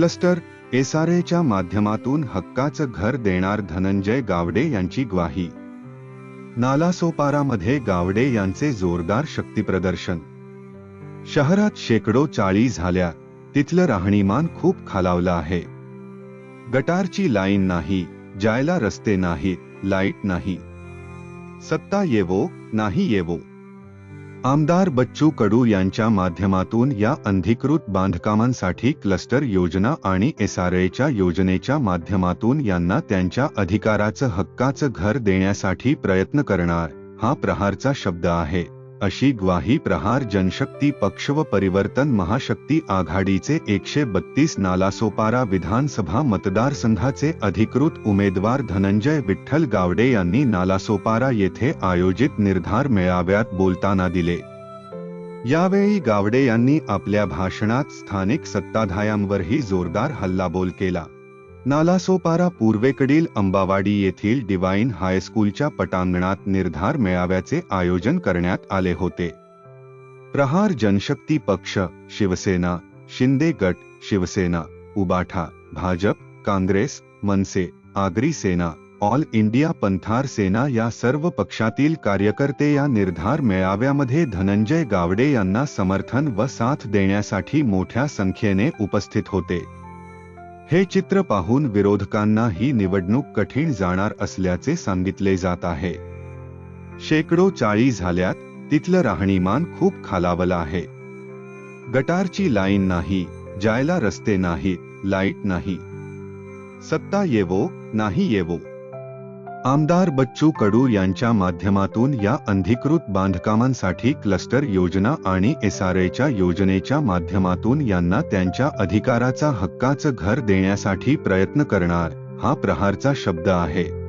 Cluster एसआरएच्या माध्यमातून हक्काचं घर देणार धनंजय गावडे यांची ग्वाही. नालासोपारामध्ये गावडे यांचे जोरदार शक्तीप्रदर्शन. शहरात शेकडो चाळी झाल्या तिथलं राहणीमान खूप खालावलं आहे. गटारची लाईन नाही जायला रस्ते नाही लाइट नाही. सत्ता येवो नाही येवो. आमदार बच्चू कडू यांच्या माध्यमातून या अंधिकृत बांधकामांसाठी क्लस्टर योजना आणि एसआरएच्या योजनेच्या माध्यमातून यांना त्यांच्या अधिकाराचं हक्काचं घर देण्यासाठी प्रयत्न करणार हा प्रहारचा शब्द आहे. अशी ग्वाही प्रहार जनशक्ती पक्ष व परिवर्तन महाशक्ती आघाडीचे एकशे बत्तीस नालासोपारा विधानसभा मतदारसंघाचे अधिकृत उमेदवार धनंजय विठ्ठल गावडे यांनी नालासोपारा येथे आयोजित निर्धार मेळाव्यात बोलताना दिले. यावेळी गावडे यांनी आपल्या भाषणात स्थानिक सत्ताधायांवरही जोरदार हल्लाबोल केला. नालासोपारा पूर्वेकडील अंबावाडी येथील डिवाइन हायस्कूलच्या पटांगणात निर्धार मेळाव्याचे आयोजन करण्यात आले होते. प्रहार जनशक्ती पक्ष शिवसेना शिंदे गट Shiv Sena Ubatha Bhajap Congress Manase Agri Sena all India Panthar Sena या सर्व पक्षातील कार्यकर्ते या निर्धार मेळाव्यामध्ये धनंजय गावडे यांना समर्थन व साथ देण्यासाठी मोठ्या संख्येने उपस्थित होते. हे चित्र पाहून विरोधकांना ही निवडणूक कठीण जाणार असल्याचे सांगितले जात आहे. शेकडो चाळी झाल्यात तिथलं राहणीमान खूप खालावलं आहे. गटारची लाईन नाही जायला रस्ते नाही लाइट नाही. सत्ता येवो नाही येवो. आमदार बच्चू कडू यांच्या माध्यमातून या अनधिकृत बांधकामांसाठी क्लस्टर योजना आणि एसआरएच्या योजनेच्या माध्यमातून यांना त्यांच्या अधिकाराचा हक्काचं घर देण्यासाठी प्रयत्न करणार हा प्रहारचा शब्द आहे.